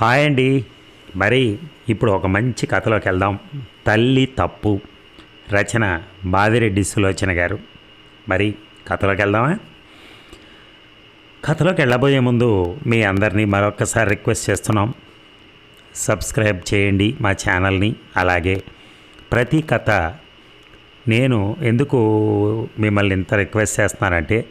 Hi అండి. మరి ఇప్పుడు ఒక మంచి కథలోకి వెళ్దాం. తల్లి తప్పు. రచన బాదిరెడ్డి సులోచన గారు. మరి కథలోకి వెళ్దామా? కథలోకి వెళ్ళబోయే ముందు మీ అందరినీ మరొకసారి రిక్వెస్ట్ చేస్తున్నాం. సబ్స్క్రైబ్ చేయండి మా ఛానల్ని. అలాగే ప్రతి కథ నేను ఎందుకు మిమ్మల్ని ఇంత రిక్వెస్ట్ చేస్తున్నానంటే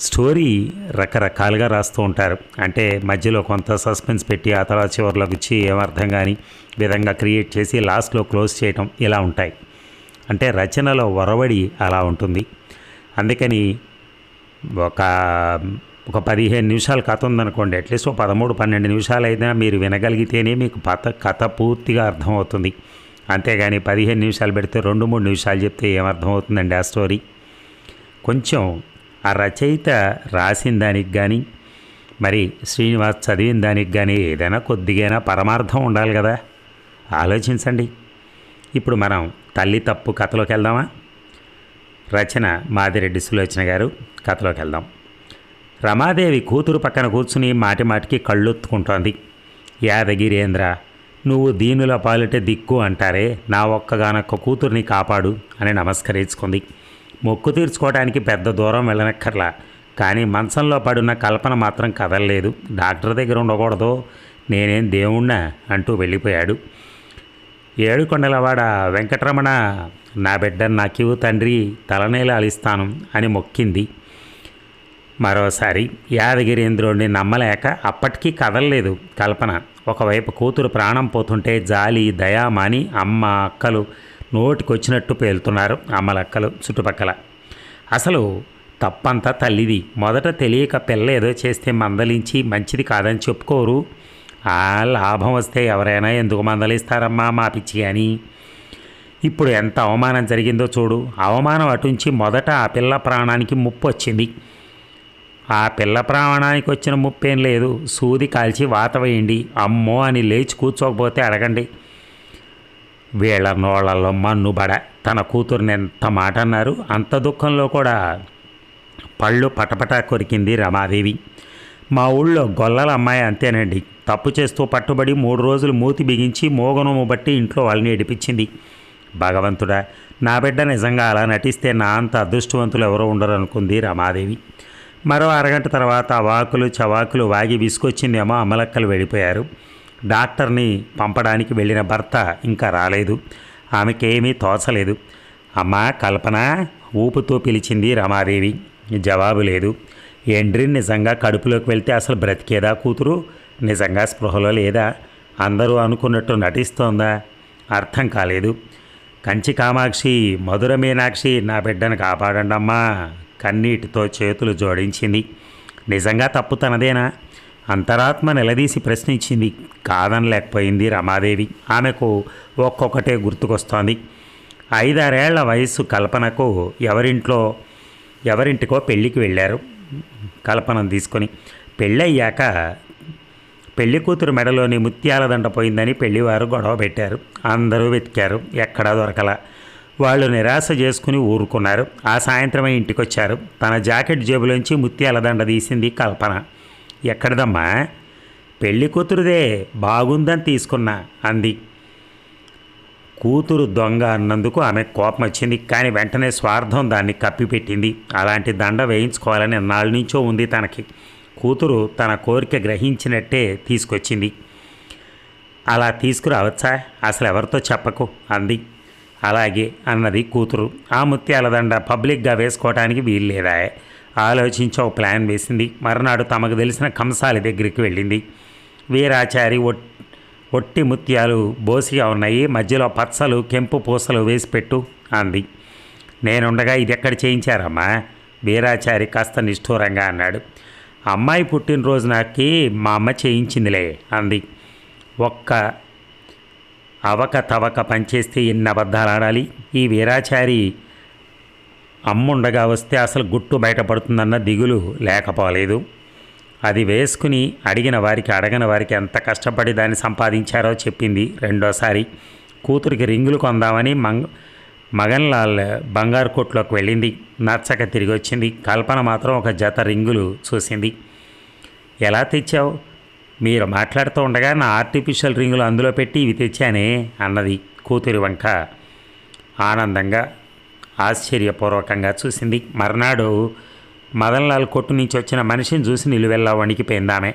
స్టోరీ రకరకాలుగా రాస్తూ ఉంటారు. అంటే మధ్యలో కొంత సస్పెన్స్ పెట్టి ఆ తర్వాత చివరిలోకి వచ్చి ఏమర్థం కాని విధంగా క్రియేట్ చేసి లాస్ట్లో క్లోజ్ చేయటం ఇలా ఉంటాయి. అంటే రచనలో ఒరవడి అలా ఉంటుంది. అందుకని ఒక ఒక పదిహేను నిమిషాలు కథ ఉందనుకోండి అట్లీస్ట్ ఒక పదమూడు పన్నెండు నిమిషాలు అయినా మీరు వినగలిగితేనే మీకు కథ కథ పూర్తిగా అర్థమవుతుంది. అంతేగాని పదిహేను నిమిషాలు పెడితే రెండు మూడు నిమిషాలు చెప్తే ఏమర్థమవుతుందండి ఆ స్టోరీ? కొంచెం ఆ రచయిత రాసిన దానికి కానీ మరి శ్రీనివాస్ చదివిన దానికి కానీ ఏదైనా కొద్దిగైనా పరమార్థం ఉండాలి కదా. ఆలోచించండి. ఇప్పుడు మనం తల్లి తప్పు కథలోకి వెళ్దామా? రచన మాదిరెడ్డి సులోచన గారు కథలోకి వెళ్దాం. రమాదేవి కూతురు పక్కన కూర్చుని మాటి మాటికి కళ్ళొత్తుకుంటోంది. యాదగిరేంద్ర నువ్వు దీనుల పాలిట దిక్కు అంటారే నా ఒక్కగానొక్క కూతుర్ని కాపాడు అని నమస్కరించుకుంది. మొక్కు తీర్చుకోవడానికి పెద్ద దూరం వెళ్ళనక్కర్లా. కానీ మంచంలో పడున్న కల్పన మాత్రం కదలలేదు. డాక్టర్ దగ్గర ఉండకూడదు. నేనేం దేవుణ్ణా అంటూ వెళ్ళిపోయాడు. ఏడుకొండలవాడ వెంకటరమణ నా బిడ్డ నాకివు తండ్రి తలనేల అలిస్తాను అని మొక్కింది. మరోసారి యాదగిరేంద్రుడిని నమ్మలేక అప్పటికీ కదలలేదు కల్పన. ఒకవైపు కూతురు ప్రాణం పోతుంటే జాలి దయామాని అమ్మ అక్కలు నోటికొచ్చినట్టు పేలుతున్నారు అమ్మలక్కలు చుట్టుపక్కల. అసలు తప్పంతా తల్లిది. మొదట తెలియక పిల్ల ఏదో చేస్తే మందలించి మంచిది కాదని చెప్పుకోరు. ఆ లాభం వస్తే ఎవరైనా ఎందుకు మందలిస్తారమ్మా మా పిచ్చి అని. ఇప్పుడు ఎంత అవమానం జరిగిందో చూడు. అవమానం అటుంచి మొదట ఆ పిల్ల ప్రాణానికి ముప్పు వచ్చింది ఆ పిల్ల ప్రాణానికి వచ్చిన ముప్పేం లేదు. సూది కాల్చి వాత వేయండి. అమ్మో అని లేచి కూర్చోకపోతే అడగండి. వీళ్ళ నోళ్ళల్లో మన్నుబడ తన కూతుర్ని ఎంత మాట అన్నారు అంత దుఃఖంలో కూడా పళ్ళు పటపట కొరికింది రమాదేవి. మా ఊళ్ళో గొల్లల అమ్మాయి అంతేనండి. తప్పు చేస్తూ పట్టుబడి మూడు రోజులు మూతి బిగించి మోగనము బట్టి ఇంట్లో వాళ్ళని ఏడిపించింది. భగవంతుడా నా బిడ్డ నిజంగా అలా నటిస్తే నా అంత అదృష్టవంతులు ఎవరో ఉండరు అనుకుంది రమాదేవి. మరో అరగంట తర్వాత అవాకులు చవాకులు వాగి విసుకొచ్చిందేమో అమలక్కలు వెళ్ళిపోయారు. డాక్టర్ని పంపడానికి వెళ్ళిన భర్త ఇంకా రాలేదు. ఆమెకేమీ తోచలేదు. అమ్మా కల్పన ఊపుతో పిలిచింది రమాదేవి. జవాబు లేదు. ఎండ్రి నిజంగా కడుపులోకి వెళ్తే అసలు బ్రతికేదా కూతురు? నిజంగా స్పృహలో లేదా? అందరూ అనుకున్నట్టు నటిస్తోందా? అర్థం కాలేదు. కంచి కామాక్షి మధుర మీనాక్షి నా బిడ్డను కాపాడండమ్మా కన్నీటితో చేతులు జోడించింది. నిజంగా తప్పు తనదేనా? అంతరాత్మ నిలదీసి ప్రశ్నించింది కాదనలేకపోయింది రమాదేవి. ఆమెకు ఒక్కొక్కటే గుర్తుకొస్తోంది. ఐదారేళ్ళ వయస్సు కల్పనకు ఎవరింట్లో ఎవరింటికో పెళ్ళికి వెళ్ళారు. కల్పనను తీసుకొని పెళ్ళయ్యాక పెళ్ళి కూతురు మెడలోని ముత్యాల దండ పోయిందని పెళ్ళివారు గొడవ పెట్టారు. అందరూ వెతికారు. ఎక్కడా దొరకల. వాళ్ళు నిరాశ చేసుకుని ఊరుకున్నారు. ఆ సాయంత్రమే ఇంటికొచ్చారు. తన జాకెట్ జేబులోంచి ముత్యాల దండ తీసింది కల్పన. ఎక్కడదమ్మా? పెళ్ళి కూతురుదే బాగుందని తీసుకున్నా అంది. కూతురు దొంగ అన్నందుకు ఆమె కోపం వచ్చింది కానీ వెంటనే స్వార్థం దాన్ని కప్పిపెట్టింది. అలాంటి దండ వేయించుకోవాలని నాలుగు నుంచో ఉంది తనకి. కూతురు తన కోరిక గ్రహించినట్టే తీసుకొచ్చింది. అలా తీసుకురావచ్చా? అసలు ఎవరితో చెప్పకు అంది. అలాగే అన్నది కూతురు. ఆ ముత్యాల దండ పబ్లిక్గా వేసుకోవడానికి వీల్లేదా? ఆలోచించి ఒక ప్లాన్ వేసింది. మరునాడు తమకు తెలిసిన కంసాలి దగ్గరికి వెళ్ళింది. వీరాచారి ఒ ఒట్టి ముత్యాలు బోసిగా ఉన్నాయి. మధ్యలో పచ్చలు కెంపు పూసలు వేసి పెట్టు అంది. నేనుండగా ఇది ఎక్కడ చేయించారమ్మా? వీరాచారి కాస్త నిష్ఠూరంగా అన్నాడు. అమ్మాయి పుట్టినరోజు నాకి మా అమ్మ చేయించిందిలే అంది. ఒక్క అవక తవక పనిచేస్తే ఎన్ని అబద్ధాలు ఆడాలి? ఈ వీరాచారి అమ్ముండగా వస్తే అసలు గుట్టు బయటపడుతుందన్న దిగులు లేకపోలేదు. అది వేసుకుని అడిగిన వారికి అడగని వారికి ఎంత కష్టపడి దాన్ని సంపాదించారో చెప్పింది రెండోసారి. కూతురికి రింగులు కొందామని మంగ మగన్లాల్ బంగారు కొట్లోకి వెళ్ళింది. నచ్చక తిరిగి వచ్చింది కల్పన మాత్రం ఒక జత రింగులు చూసింది. ఎలా తెచ్చావు? మీరు మాట్లాడుతూ ఉండగా నా ఆర్టిఫిషియల్ రింగులు అందులో పెట్టి ఇవి తెచ్చానే అన్నది కూతురి వంక ఆనందంగా ఆశ్చర్యపూర్వకంగా చూసింది. మర్నాడు మదన్లాల్ కొట్టు నుంచి వచ్చిన మనిషిని చూసి నిలువెల్లా వణికిపోయిందామె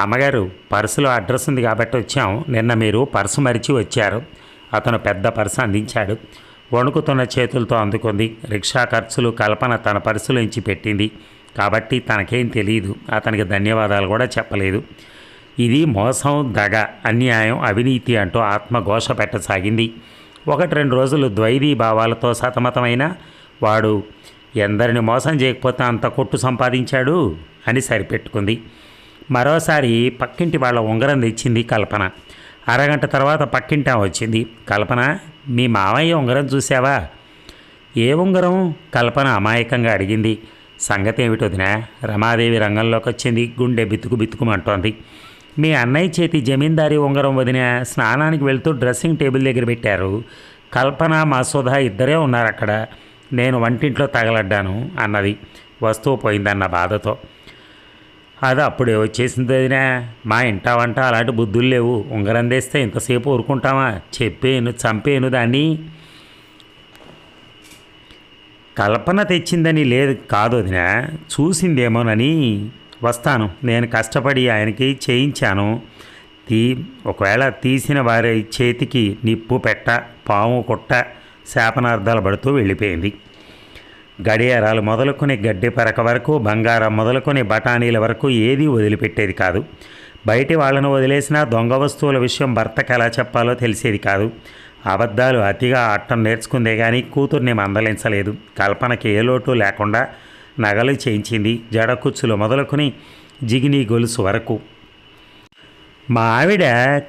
అమ్మగారు పర్సులో అడ్రస్ ఉంది కాబట్టి వచ్చాం. నిన్న మీరు పర్సు మరిచి వచ్చారు. అతను పెద్ద పర్సు అందించాడు. వణుకుతున్న చేతులతో అందుకుంది. రిక్షా ఖర్చులు కల్పన తన పర్సులోంచి పెట్టింది. కాబట్టి తనకేం తెలియదు అతనికి ధన్యవాదాలు కూడా చెప్పలేదు. ఇది మోసం దగ అన్యాయం అవినీతి అంటూ ఆత్మఘోష పెట్టసాగింది. ఒకటి రెండు రోజులు ద్వైదీ భావాలతో సతమతమైన వాడు ఎందరిని మోసం చేయకపోతే అంత కొట్టు సంపాదించాడు అని సరిపెట్టుకుంది. మరోసారి పక్కింటి వాళ్ళ ఉంగరం తెచ్చింది కల్పన. అరగంట తర్వాత పక్కింటి వచ్చింది. కల్పన మీ మామయ్య ఉంగరం చూసావా ఏ ఉంగరం? కల్పన అమాయకంగా అడిగింది. సంగతి ఏమిటి వదినా రమాదేవి రంగంలోకి వచ్చింది గుండె బితుకు బితుకుమంటోంది. మీ అన్నయ్య చేతి జమీందారీ ఉంగరం వదిన స్నానానికి వెళ్తూ డ్రెస్సింగ్ టేబుల్ దగ్గర పెట్టారు. కల్పన మా సుధా ఇద్దరే ఉన్నారు అక్కడ నేను వంటింట్లో తగలడ్డాను అన్నది. వస్తువు పోయిందన్న బాధతో. అది అప్పుడే వచ్చేసింది వదినా. మా ఇంట వంట అలాంటి బుద్ధులు లేవు. ఉంగరం తెస్తే ఇంతసేపు ఊరుకుంటామా? చెప్పేను చంపేను దాన్ని. కల్పన తెచ్చిందని లేదు కాదు వదినా. చూసిందేమోనని వస్తాను. నేను కష్టపడి ఆయనకి చేయించాను. తీ ఒకవేళ తీసిన వారి చేతికి నిప్పు పెట్ట పాము కుట్ట శాపనార్థాలు పడుతూ వెళ్ళిపోయింది. గడియారాలు మొదలుకొని గడ్డి పరక వరకు బంగారం మొదలుకొని బఠానీల వరకు ఏదీ వదిలిపెట్టేది కాదు. బయటి వాళ్ళను వదిలేసినా దొంగ వస్తువుల విషయం భర్తకు ఎలా చెప్పాలో తెలిసేది కాదు. అబద్ధాలు అతిగా ఆటం నేర్చుకుందే కానీ కూతుర్ని మందలించలేదు. కల్పనకి ఏ లోటు లేకుండా నగలు చేయించింది జడకుచ్చులు మొదలుకొని జిగిని గొలుసు వరకు. మా ఆవిడ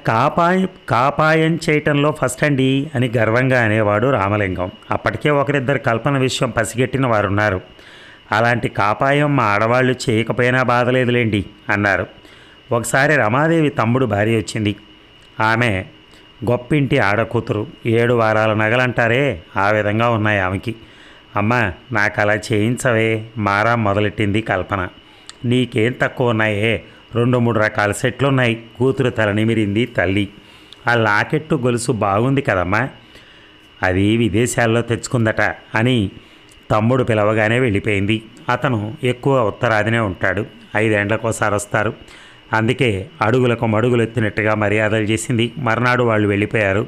కాపాయ కాపాయం చేయటంలో ఫస్ట్ అండి అని గర్వంగా అనేవాడు రామలింగం. అప్పటికే ఒకరిద్దరు కల్పన విషయం పసిగట్టిన వారున్నారు. అలాంటి కాపాయం మా ఆడవాళ్ళు చేయకపోయినా బాధలేదులేండి అన్నారు. ఒకసారి రమాదేవి తమ్ముడు భార్య వచ్చింది. ఆమె గొప్పింటి ఆడకూతురు ఏడు వారాల నగలంటారే ఆ విధంగా ఉన్నాయి ఆమెకి. అమ్మా నాకు అలా చేయించవే. మారా మొదలెట్టింది కల్పన. నీకేం తక్కువ ఉన్నాయే? రెండు మూడు రకాల సెట్లు ఉన్నాయి కూతురు తలనిమిరింది తల్లి. ఆ లాకెట్టు గొలుసు బాగుంది కదమ్మా. అది విదేశాల్లో తెచ్చుకుందట అని తమ్ముడు పిలవగానే వెళ్ళిపోయింది. అతను ఎక్కువ ఉత్తరాదినే ఉంటాడు. ఐదేండ్లకోసారి వస్తారు. అందుకే అడుగులకు మడుగులు ఎత్తినట్టుగా మర్యాదలు చేసింది. మర్నాడు వాళ్ళు వెళ్ళిపోయారు.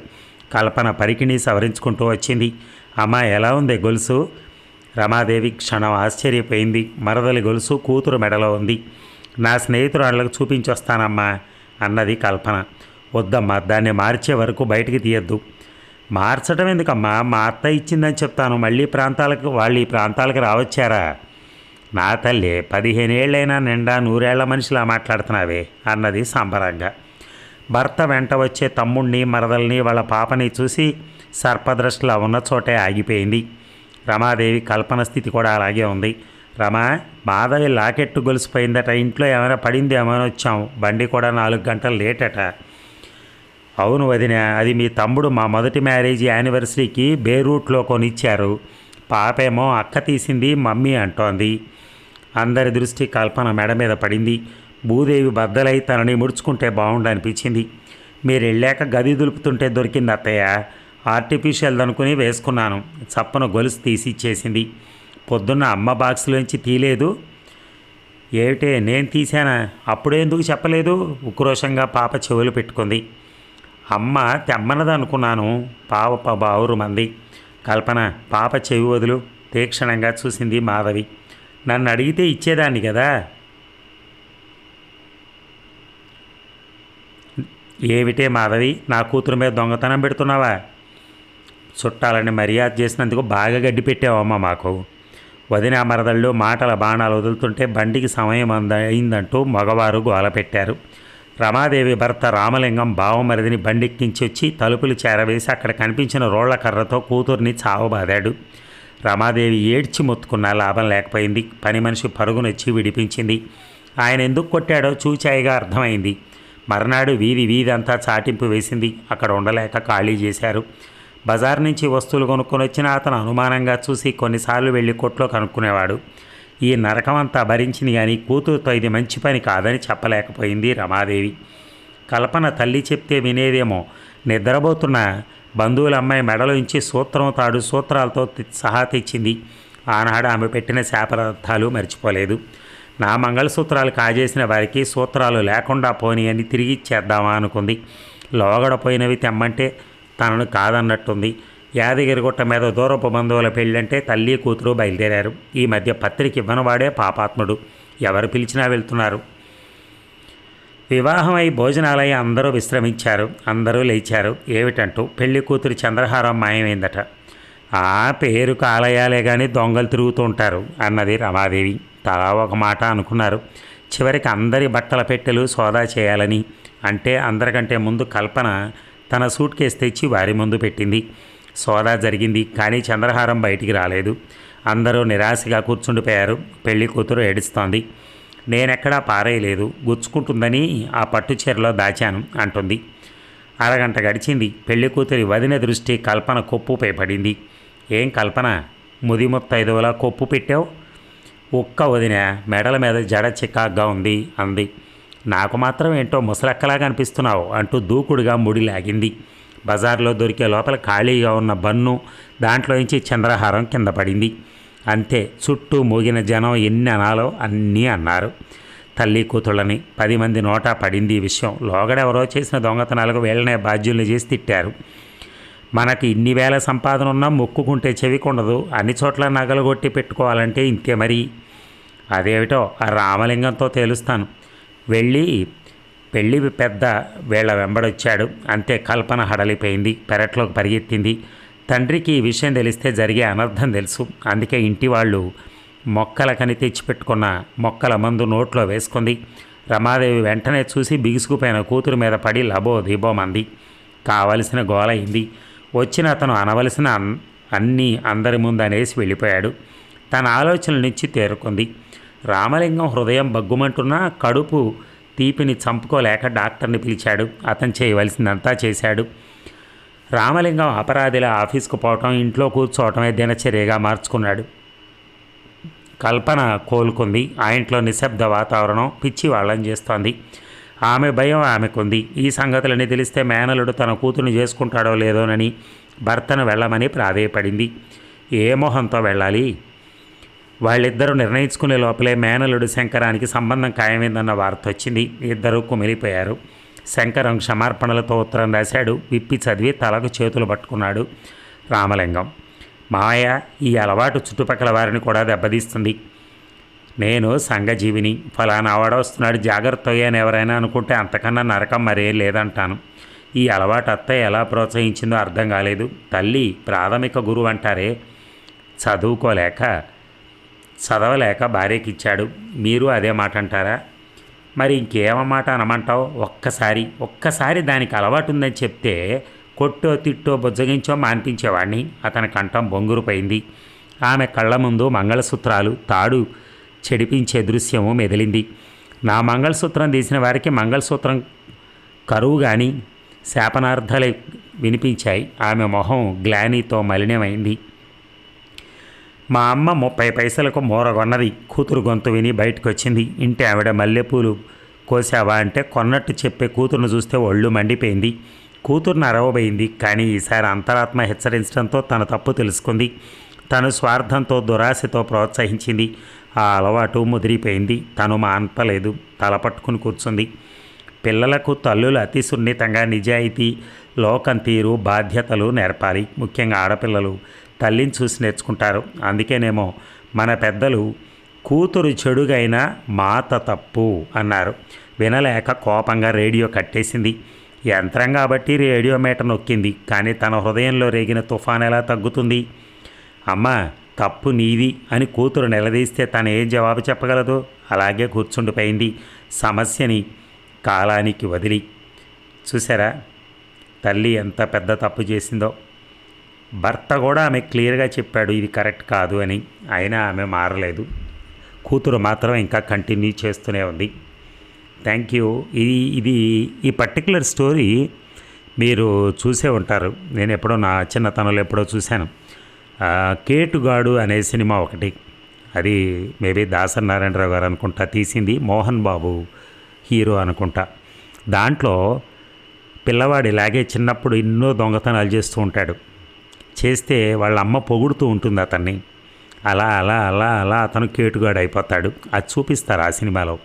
కల్పన పరికిణి సవరించుకుంటూ వచ్చింది. అమ్మా ఎలా ఉంది గొలుసు? రమాదేవి క్షణం ఆశ్చర్యపోయింది. మరదలి గొలుసు కూతురు మెడలో ఉంది. నా స్నేహితురాళ్ళకు చూపించొస్తానమ్మా అన్నది కల్పన. వద్దమ్మా దాన్ని మార్చే వరకు బయటికి తీయద్దు. మార్చడం ఎందుకమ్మా? మా అత్త ఇచ్చిందని చెప్తాను. మళ్ళీ ప్రాంతాలకు వాళ్ళు ఈ ప్రాంతాలకు రావచ్చారా? నా తల్లి పదిహేనేళ్ళైనా నిండా నూరేళ్ళ మనిషిలా మాట్లాడుతున్నావే అన్నది సంబరంగా. భర్త వెంట వచ్చే తమ్ముణ్ణి మరదల్ని వాళ్ళ పాపని చూసి సర్పదృష్టిలో ఉన్న చోటే ఆగిపోయింది. రమాదేవి కల్పన స్థితి కూడా అలాగే ఉంది. రమా మాధవి లాకెట్టు గొలిసిపోయిందట. ఇంట్లో ఏమైనా పడింది ఏమైనా వచ్చాం బండి కూడా నాలుగు గంటలు లేటట. అవును వదిన అది మీ తమ్ముడు మా మొదటి మ్యారేజ్ యానివర్సరీకి బేరూట్లో కొనిచ్చారు. పాపేమో అక్క తీసింది మమ్మీ అంటోంది. అందరి దృష్టి కల్పన మెడ మీద పడింది. భూదేవి బద్దలై తనని ముడుచుకుంటే బాగుండనిపించింది మీరు వెళ్ళాక గది దులుపుతుంటే దొరికింది అత్తయ్య. ఆర్టిఫిషియల్ అనుకుని వేసుకున్నాను. చప్పన గొలుసు తీసి ఇచ్చేసింది. పొద్దున్న అమ్మ బాక్స్లోంచి తీలేదు ఏమిటే నేను తీసానా అప్పుడు ఎందుకు చెప్పలేదు? ఉక్రోషంగా పాప చెవులు పెట్టుకుంది. అమ్మ తెమ్మనది అనుకున్నాను. పాప బావురు మంది. కల్పన పాప చెవి వదులు. తీక్షణంగా చూసింది మాధవి. నన్ను అడిగితే ఇచ్చేదాన్ని కదా? ఏమిటే మాధవి? నా కూతురు మీద దొంగతనం పెడుతున్నావా? చుట్టాలని మర్యాద చేసినందుకు బాగా గడ్డి పెట్టావమ్మ మాకు. వదిన మరదళ్ళు మాటల బాణాలు వదులుతుంటే బండికి సమయం అంద అయిందంటూ మగవారు గోల పెట్టారు. రమాదేవి భర్త రామలింగం బావమరిదిని బండెక్కించి వచ్చి తలుపులు చేరవేసి అక్కడ కనిపించిన రోళ్ళ కర్రతో కూతుర్ని చావబాదాడు. రమాదేవి ఏడ్చి మొత్తుకున్నా లాభం లేకపోయింది. పని మనిషి పరుగునొచ్చి విడిపించింది. ఆయన ఎందుకు కొట్టాడో చూచాయిగా అర్థమైంది. మర్నాడు వీధి వీధంతా చాటింపు వేసింది. అక్కడ ఉండలేక ఖాళీ చేశారు. బజార్ నుంచి వస్తువులు కొనుక్కొని వచ్చిన అతను అనుమానంగా చూసి కొన్నిసార్లు వెళ్ళి కొట్లో కనుక్కునేవాడు. ఈ నరకమంతా భరించింది కానీ కూతురుతో ఇది మంచి పని కాదని చెప్పలేకపోయింది రమాదేవి. కల్పన తల్లి చెప్తే వినేదేమో నిద్రపోతున్న బంధువుల అమ్మాయి మెడలో నుంచి సూత్రం తాడు సూత్రాలతో సహా తెచ్చింది. ఆనాడు ఆమె పెట్టిన శాపదార్థాలు మర్చిపోలేదు. నా మంగళసూత్రాలు కాజేసిన వారికి సూత్రాలు లేకుండా పోని అని తిరిగి ఇచ్చేద్దామా అనుకుంది. లోగడపోయినవి తెమ్మంటే తనను కాదన్నట్టుంది. యాదగిరిగుట్ట మీద దూరపు బంధువుల పెళ్ళంటే తల్లి కూతురు బయలుదేరారు. ఈ మధ్య పత్రిక ఇవ్వనవాడే పాపాత్ముడు. ఎవరు పిలిచినా వెళ్తున్నారు. వివాహమై భోజనాలై అందరూ విశ్రమించారు. అందరూ లేచారు. ఏమిటంటూ పెళ్ళి కూతురు చంద్రహారం మాయమైందట. ఆ పేరుకు ఆలయాలే కానీ దొంగలు తిరుగుతూ ఉంటారు అన్నది రమాదేవి. తలా ఒక మాట అనుకున్నారు. చివరికి అందరి బట్టల పెట్టెలు సోదా చేయాలని అంటే అందరికంటే ముందు కల్పన తన సూట్ కేసు తెచ్చి వారి ముందు పెట్టింది. సోదా జరిగింది కానీ చంద్రహారం బయటికి రాలేదు. అందరూ నిరాశగా కూర్చుండిపోయారు. పెళ్ళి కూతురు ఏడుస్తోంది. నేనెక్కడా పారేయలేదు. గుచ్చుకుంటుందని ఆ పట్టు చీరలో దాచాను అంటుంది. అరగంట గడిచింది. పెళ్ళి కూతురి వదిన దృష్టి కల్పన కొప్పుపై పడింది ఏం కల్పన? ముది ముత్తైదువలా కొప్పు పెట్టావు? ఒక్క వదిన మెడల మీద జడ చికాగ్గా ఉంది అంది. నాకు మాత్రం ఏంటో ముసలెక్కలాగా అనిపిస్తున్నావు అంటూ దూకుడుగా ముడి లాగింది. బజార్లో దొరికే లోపల ఖాళీగా ఉన్న బన్ను దాంట్లోంచి చంద్రహారం కింద పడింది. అంతే చుట్టూ మోగిన జనం ఎన్ని అనాలో అన్నీ అన్నారు. తల్లి కూతుళ్ళని పది మంది నోటా పడింది ఈ విషయం లోగడెవరో చేసిన దొంగతనాలకు వీళ్ళనే బాధ్యుల్ని చేసి తిట్టారు. మనకి ఇన్ని వేల సంపాదన ఉన్నా మొక్కుకుంటే చెవికొండదు అన్ని చోట్ల నగలు కొట్టి పెట్టుకోవాలంటే ఇంతే మరి. అదేమిటో ఆ రామలింగంతో తేలుస్తాను. వెళ్ళి పెళ్ళి పెద్ద వీళ్ళ వెంబడొచ్చాడు. అంతే కల్పన హడలిపోయింది. పెరట్లోకి పరిగెత్తింది. తండ్రికి ఈ విషయం తెలిస్తే జరిగే అనర్థం తెలుసు. అందుకే ఇంటి వాళ్ళు మొక్కలకని తెచ్చిపెట్టుకున్న మొక్కల మందు నోట్లో వేసుకుంది. రమాదేవి వెంటనే చూసి బిగుసుకుపోయిన కూతురు మీద పడి లబో దీబోమంది కావలసిన గోలయింది వచ్చిన అతను అనవలసిన అన్- అన్నీ అందరి ముందు అనేసి వెళ్ళిపోయాడు. తన ఆలోచనల నుంచి తేరుకుంది. రామలింగం హృదయం బగ్గుమంటున్నా కడుపు తీపిని చంపుకోలేక డాక్టర్ని పిలిచాడు. అతను చేయవలసిందంతా చేశాడు. రామలింగం అపరాధిలా ఆఫీస్కు పోవటం ఇంట్లో కూర్చోవటమే దినచర్యగా మార్చుకున్నాడు. కల్పన కోలుకుంది. ఆ ఇంట్లో నిశ్శబ్ద వాతావరణం పిచ్చి వాళ్ళని చేస్తోంది. ఆమె భయం ఆమెకుంది. ఈ సంగతులని తెలిస్తే మేనలుడు తన కూతుర్ని చేసుకుంటాడో లేదోనని భర్తను వెళ్ళమని ప్రాధేయపడింది. ఏ మొహంతో వెళ్ళాలి? వాళ్ళిద్దరూ నిర్ణయించుకునే లోపలే మేనలుడు శంకరానికి సంబంధం ఖాయమైందన్న వార్త వచ్చింది. ఇద్దరూ కుమిలిపోయారు. శంకరం క్షమార్పణలతో ఉత్తరం రాశాడు. విప్పి చదివి తలకు చేతులు పట్టుకున్నాడు రామలింగం. మాయ ఈ అలవాటు చుట్టుపక్కల వారిని కూడా దెబ్బతీస్తుంది. నేను సంఘజీవిని. ఫలానా వాడొస్తున్నాడు జాగ్రత్త అయ్యాను ఎవరైనా అనుకుంటే అంతకన్నా నరకం మరేం లేదంటాను. ఈ అలవాటు అత్త ఎలా ప్రోత్సహించిందో అర్థం కాలేదు. తల్లి ప్రాథమిక గురువు అంటారే. చదువుకోలేక చదవలేక భార్యకి ఇచ్చాడు మీరు అదే మాట అంటారా మరి ఇంకేమమాట అనమంటావు? ఒక్కసారి ఒక్కసారి దానికి అలవాటు ఉందని చెప్తే కొట్టో తిట్టో బుజ్జగించో మాన్పించేవాడిని అతని కంఠం బొంగురుపోయింది. ఆమె కళ్ళ ముందు మంగళసూత్రాలు తాడు చెడిపించే దృశ్యము మెదిలింది. నా మంగళసూత్రం తీసిన వారికి మంగళసూత్రం కరువు కానీ శాపనార్థాలే వినిపించాయి. ఆమె మొహం గ్లానీతో మలినమైంది. మా అమ్మ ముప్పై పైసలకు మూరగొన్నది. కూతురు గొంతు విని బయటకొచ్చింది. ఇంటి ఆవిడ మల్లెపూలు కోసావా అంటే కొన్నట్టు చెప్పే కూతురును చూస్తే ఒళ్ళు మండిపోయింది. కూతురును అరవబోయింది. కానీ ఈసారి అంతరాత్మ హెచ్చరించడంతో తన తప్పు తెలుసుకుంది. తను స్వార్థంతో దురాశతో ప్రోత్సహించింది. ఆ అలవాటు ముదిరిపోయింది. తను మాన్పలేదు. తల పట్టుకుని కూర్చుంది. పిల్లలకు తల్లులు అతి సున్నితంగా నిజాయితీ లోకం తీరు బాధ్యతలు నేర్పాలి. ముఖ్యంగా ఆడపిల్లలు. తల్లిని చూసి నేర్చుకుంటారు. అందుకేనేమో మన పెద్దలు కూతురు చెడుగైన మాత తప్పు అన్నారు. వినలేక కోపంగా రేడియో కట్టేసింది. యంత్రం కాబట్టి రేడియో మీటర్ నొక్కింది. కానీ తన హృదయంలో రేగిన తుఫాన్ ఎలా తగ్గుతుంది? అమ్మా తప్పు నీది అని కూతురు నిలదీస్తే తను ఏం జవాబు చెప్పగలదు? అలాగే కూర్చుండిపోయింది. సమస్యని కాలానికి వదిలి. చూసారా? తల్లి ఎంత పెద్ద తప్పు చేసిందో. భర్త కూడా ఆమె క్లియర్గా చెప్పాడు ఇది కరెక్ట్ కాదు అని. అయినా ఆమె మారలేదు. కూతురు మాత్రం ఇంకా కంటిన్యూ చేస్తూనే ఉంది. Thank you. ఇది ఇది ఈ పర్టికులర్ స్టోరీ మీరు చూసే ఉంటారు. నేను ఎప్పుడో నా చిన్నతనంలో ఎప్పుడో చూశాను. కేటుగాడు అనే సినిమా ఒకటి. అది మేబీ దాసరి నారాయణరావు గారు అనుకుంటా తీసింది మోహన్ బాబు హీరో అనుకుంటా. దాంట్లో పిల్లవాడు ఇలాగే చిన్నప్పుడు ఎన్నో దొంగతనాలు చేస్తూ ఉంటాడు. చేస్తే వాళ్ళ అమ్మ పొగుడుతూ ఉంటుంది అతన్ని. అలా అలా అలా అలా అతను కేటుగాడు అయిపోతాడు. అది చూపిస్తారు ఆ సినిమాలో.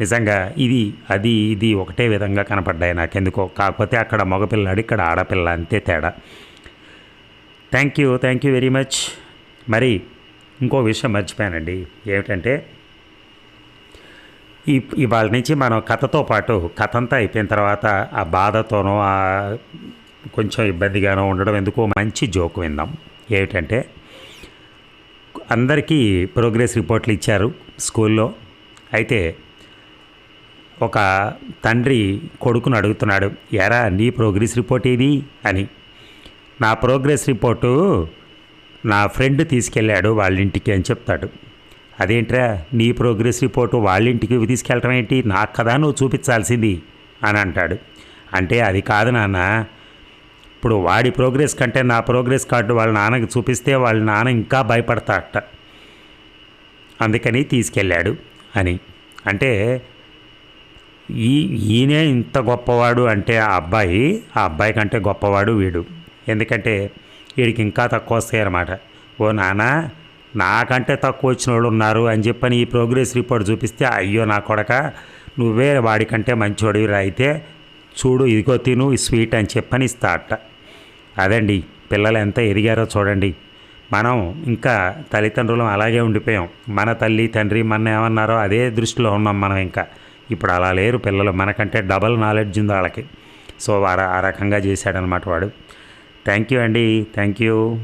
నిజంగా ఇది అది ఇది ఒకటే విధంగా కనపడ్డాయి నాకెందుకో. కాకపోతే అక్కడ మగపిల్లాడు ఇక్కడ ఆడపిల్ల అంతే తేడా. Thank you thank you very much మరి ఇంకో విషయం మర్చిపోయానండి. ఏమిటంటే ఈ ఇవాళ నుంచి మనం కథతో పాటు కథ అంతా అయిపోయిన తర్వాత ఆ బాధతోనో ఆ కొంచెం ఇబ్బందిగానో ఉండడం ఎందుకో మంచి జోక్ విందాం. ఏమిటంటే అందరికీ ప్రోగ్రెస్ రిపోర్ట్లు ఇచ్చారు స్కూల్లో. అయితే ఒక తండ్రి కొడుకును అడుగుతున్నాడు ఎరా నీ ప్రోగ్రెస్ రిపోర్ట్ ఏది? అని. నా ప్రోగ్రెస్ రిపోర్టు నా ఫ్రెండ్ తీసుకెళ్ళాడు వాళ్ళ ఇంటికి అని చెప్తాడు. అదేంట్రా నీ ప్రోగ్రెస్ రిపోర్టు వాళ్ళ ఇంటికి తీసుకెళ్ళటం ఏంటి? నాకు కదా నువ్వు చూపించాల్సింది అని అంటాడు. అంటే అది కాదు నాన్న ఇప్పుడు వాడి ప్రోగ్రెస్ కంటే నా ప్రోగ్రెస్ కార్డు వాళ్ళ నాన్నకి చూపిస్తే వాళ్ళ నాన్న ఇంకా భయపడతాట అందుకని తీసుకెళ్ళాడు అని. అంటే ఈ ఈయనే ఇంత గొప్పవాడు అంటే ఆ అబ్బాయి ఆ అబ్బాయి కంటే గొప్పవాడు వీడు. ఎందుకంటే వీడికి ఇంకా తక్కువ వస్తాయి అన్నమాట. ఓ నాన్న నాకంటే తక్కువ వచ్చిన వాళ్ళు ఉన్నారు అని చెప్పని ఈ ప్రోగ్రెస్ రిపోర్ట్ చూపిస్తే అయ్యో నా కొడక నువ్వే వాడికంటే మంచివాడివి అయితే చూడు ఇదిగో తిను ఈ స్వీట్ అని చెప్పని అట్ట అదండి పిల్లలు ఎంత ఎదిగారో చూడండి. మనం ఇంకా తల్లిదండ్రులం అలాగే ఉండిపోయాం. మన తల్లి తండ్రి మన ఏమన్నారో అదే దృష్టిలో ఉన్నాం మనం ఇంకా. ఇప్పుడు అలా లేరు పిల్లలు మనకంటే డబల్ నాలెడ్జ్ ఉంది వాళ్ళకి. సో వారు ఆ రకంగా చేశాడనమాట వాడు. థ్యాంక్ యూ అండి థ్యాంక్ యూ